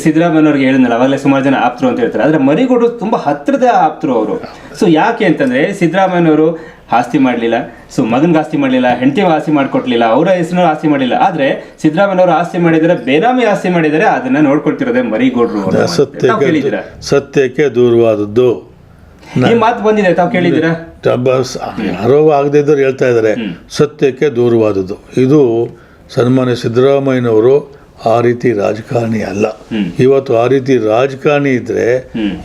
ಸಿದ್ದರಾಮಯ್ಯವ್ರಿಗೆ ಹೇಳಿದ್ನಲ್ಲ ಅವಾಗಲೇ ಸುಮಾರು ಜನ ಆಪ್ತರು ಅಂತ ಹೇಳ್ತಾರೆ. ಆದ್ರೆ ಮರಿಗೌಡರು ತುಂಬಾ ಹತ್ತಿರದ ಆಪ್ತರು ಅವರು. ಸೊ ಯಾಕೆ ಅಂತಂದ್ರೆ ಸಿದ್ದರಾಮಯ್ಯನವರು ಆಸ್ತಿ ಮಾಡಲಿಲ್ಲ ಸೊ ಮಗನ್ಗೆ ಆಸ್ತಿ ಮಾಡಲಿಲ್ಲ ಹೆಂಡತಿ ಆಸ್ತಿ ಮಾಡಿಕೊಟ್ಲಿಲ್ಲ ಅವರ ಹೆಸರು ಆಸ್ತಿ ಮಾಡಲಿಲ್ಲ. ಆದ್ರೆ ಸಿದ್ದರಾಮಯ್ಯವರು ಆಸ್ತಿ ಮಾಡಿದರೆ ಬೇನಾಮಿ ಆಸ್ತಿ ಮಾಡಿದರೆ ಅದನ್ನ ನೋಡ್ಕೊಳ್ತಿರೋದೆ ಮರಿಗೌಡರು ಸತ್ಯಕ್ಕೆ ದೂರವಾದದ್ದು. ಈ ಮಾತು ಬಂದಿದೆ ತಾವು ಕೇಳಿದ್ದೀರಾ? ಯಾರೋ ಆಗದೇ ಇದ್ದವ್ರು ಹೇಳ್ತಾ ಇದ್ದಾರೆ. ಸತ್ಯಕ್ಕೆ ದೂರವಾದದ್ದು. ಇದು ಸನ್ಮಾನ್ಯ ಸಿದ್ದರಾಮಯ್ಯನವರು ಆ ರೀತಿ ರಾಜಕಾರಣಿ ಅಲ್ಲ. ಇವತ್ತು ಆ ರೀತಿ ರಾಜಕಾರಣಿ ಇದ್ರೆ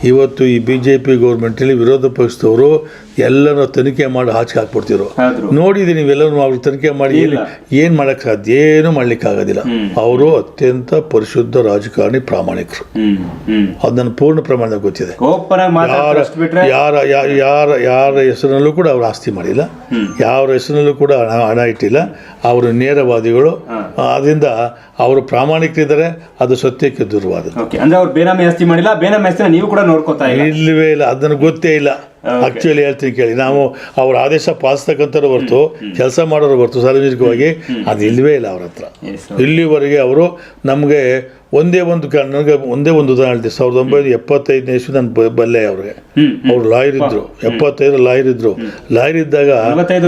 ಇವತ್ತು ಈ ಬಿ ಜೆ ಪಿ ಗೌರ್ಮೆಂಟಲ್ಲಿ ವಿರೋಧ ಪಕ್ಷದವರು ಎಲ್ಲರ ತನಿಖೆ ಮಾಡಿ ಆಚೆ ಹಾಕ್ಬಿಡ್ತಿರು ನೋಡಿದ್ರಿ ನೋಡಿದ್ದೀನಿ ನೀವೆಲ್ಲರೂ ಅವ್ರು ತನಿಖೆ ಮಾಡಿ ಏನು ಮಾಡಕ್ ಮಾಡೋಕ್ಕೆ ಸಾಧ್ಯ? ಏನು ಮಾಡ್ಲಿಕ್ಕೆ ಆಗೋದಿಲ್ಲ. ಅವರು ಅತ್ಯಂತ ಪರಿಶುದ್ಧ ರಾಜಕಾರಣಿ ಪ್ರಾಮಾಣಿಕರು. ಹ್ಮ್. ಹ್ಮ್. ಅದು ನನ್ನ ಪೂರ್ಣ ಪ್ರಮಾಣದಲ್ಲಿ ಗೊತ್ತಿದೆ. ಯಾರ ಯಾರ ಯಾರ ಯಾರ ಹೆಸರಿನಲ್ಲೂ ಕೂಡ ಅವ್ರು ಆಸ್ತಿ ಮಾಡಿಲ್ಲ. ಯಾರ ಹೆಸರಿನಲ್ಲೂ ಕೂಡ ಹಣ ಹಣ ಇಟ್ಟಿಲ್ಲ. ಅವರು ನೇರವಾದಿಗಳು. ಅದರಿಂದ ಅವರು ಪ್ರಾಮಾಣಿಕರಿದ್ದಾರೆ ಅದು ಸತ್ಯಕ್ಕೆ ದೂರವಾದ ಓಕೆ ಅಂದ್ರೆ ಅವ್ರು ಬೇನಾಮಿ ಆಸ್ತಿ ಮಾಡಿಲ್ಲ ಬೇನಾಮಿ ಆಸ್ತಿನ ನೀವು ಕೂಡ ನೋಡ್ಕೋತಾ ಇಲ್ಲ. ಇಲ್ಲವೇ ಇಲ್ಲ ಅದನ್ನು ಗೊತ್ತೇ ಇಲ್ಲ. ಆಕ್ಚುಲಿ ಹೇಳ್ತೀನಿ ಕೇಳಿ ನಾವು ಅವ್ರ ಆದೇಶ ಪಾಲಿಸ್ತಕ್ಕಂಥವ್ರು ಹೊರತು ಕೆಲಸ ಮಾಡೋರು ಹೊರತು ಸಾರ್ವಜನಿಕವಾಗಿ ಅದು ಇಲ್ಲವೇ ಇಲ್ಲ ಅವ್ರ ಹತ್ರ. ಇಲ್ಲಿವರೆಗೆ ಅವರು ನಮಗೆ ಒಂದೇ ಒಂದು ನನಗೆ ಒಂದೇ ಒಂದು ಉದಾಹರಣೆ ಇದೆ ಸಾವಿರದ ಒಂಬೈನೂರ ಎಪ್ಪತ್ತೈದನೇ ಇಸ್ವಿ ನಾನು ಬಲ್ಲೆ ಅವ್ರಿಗೆ ಅವ್ರು ಲಾಯರ್ ಇದ್ರು. ಎಪ್ಪತ್ತೈದು ಲಾಯರ್ ಇದ್ರು. ಲಾಯರ್ ಇದ್ದಾಗ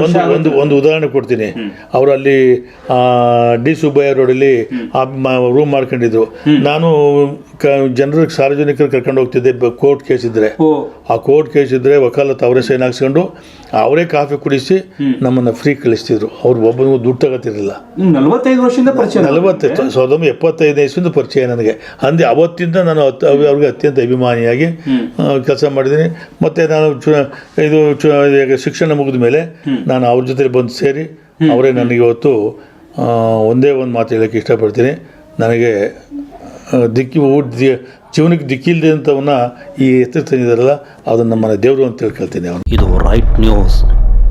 ಒಂದು ಒಂದು ಒಂದು ಉದಾಹರಣೆ ಕೊಡ್ತೀನಿ. ಅವರು ಅಲ್ಲಿ ಡಿ ಸುಬ್ಬಯ್ಯ ರೋಡಲ್ಲಿ ರೂಮ್ ಮಾಡ್ಕೊಂಡಿದ್ರು. ನಾನು ಕ ಜನರಿಗೆ ಸಾರ್ವಜನಿಕರು ಕರ್ಕೊಂಡು ಹೋಗ್ತಿದ್ದೆ. ಕೋರ್ಟ್ ಕೇಸ್ ಇದ್ರೆ. ಆ ಕೋರ್ಟ್ ಕೇಸ್ ಇದ್ರೆ ವಕಾಲತ್ ಅವರೇ ಸೈನ್ ಹಾಕ್ಸ್ಕೊಂಡು ಅವರೇ ಕಾಫಿ ಕುಡಿಸಿ ನಮ್ಮನ್ನು ಫ್ರೀ ಕಳಿಸ್ತಿದ್ರು. ಅವ್ರು ಒಬ್ಬನಿಗೂ ದುಡ್ಡು ತಗೋತಿರ್ಲಿಲ್ಲ. ನಲವತ್ತೈದು ವರ್ಷದಿಂದ ಪರಿಚಯ ನಲವತ್ತೈದು ಸಾವಿರದ ಒಂಬೈನೂರ ಎಪ್ಪತ್ತೈದನೇ ಇಸ್ವಿಂದ ಪರಿಚಯ ನನಗೆ. ಅಂದೆ ಅವತ್ತಿಂದ ನಾನು ಅತ್- ಅವ್- ಅವ್ರಿಗೆ ಅತ್ಯಂತ ಅಭಿಮಾನಿಯಾಗಿ ಕೆಲಸ ಮಾಡಿದ್ದೀನಿ. ಮತ್ತು ನಾನು ಚು ಇದು ಚು ಶಿಕ್ಷಣ ಮುಗಿದ ಮೇಲೆ ನಾನು ಅವ್ರ ಜೊತೆ ಬಂದು ಸೇರಿ ಅವರೇ ನನಗೆ ಇವತ್ತು ಒಂದೇ ಒಂದು ಮಾತು ಹೇಳೋಕ್ಕೆ ಇಷ್ಟಪಡ್ತೀನಿ. ನನಗೆ ದಿಕ್ಕಿ ಜೀವನಕ್ಕೆ ದಿಕ್ಕಿಲ್ಲದೆ ಅಂತವನ್ನ ಈ ಎತ್ತಿರ್ತಾನಿದಾರಲ್ಲ ತಂದಿದ್ದಾರಲ್ಲ ಅದನ್ನು ನಮ್ಮನೆ ದೇವರು ಅಂತ ತಿಳ್ಕೊಳ್ತೀನಿ ಅವನು. ಇದು ರೈಟ್ ನ್ಯೂಸ್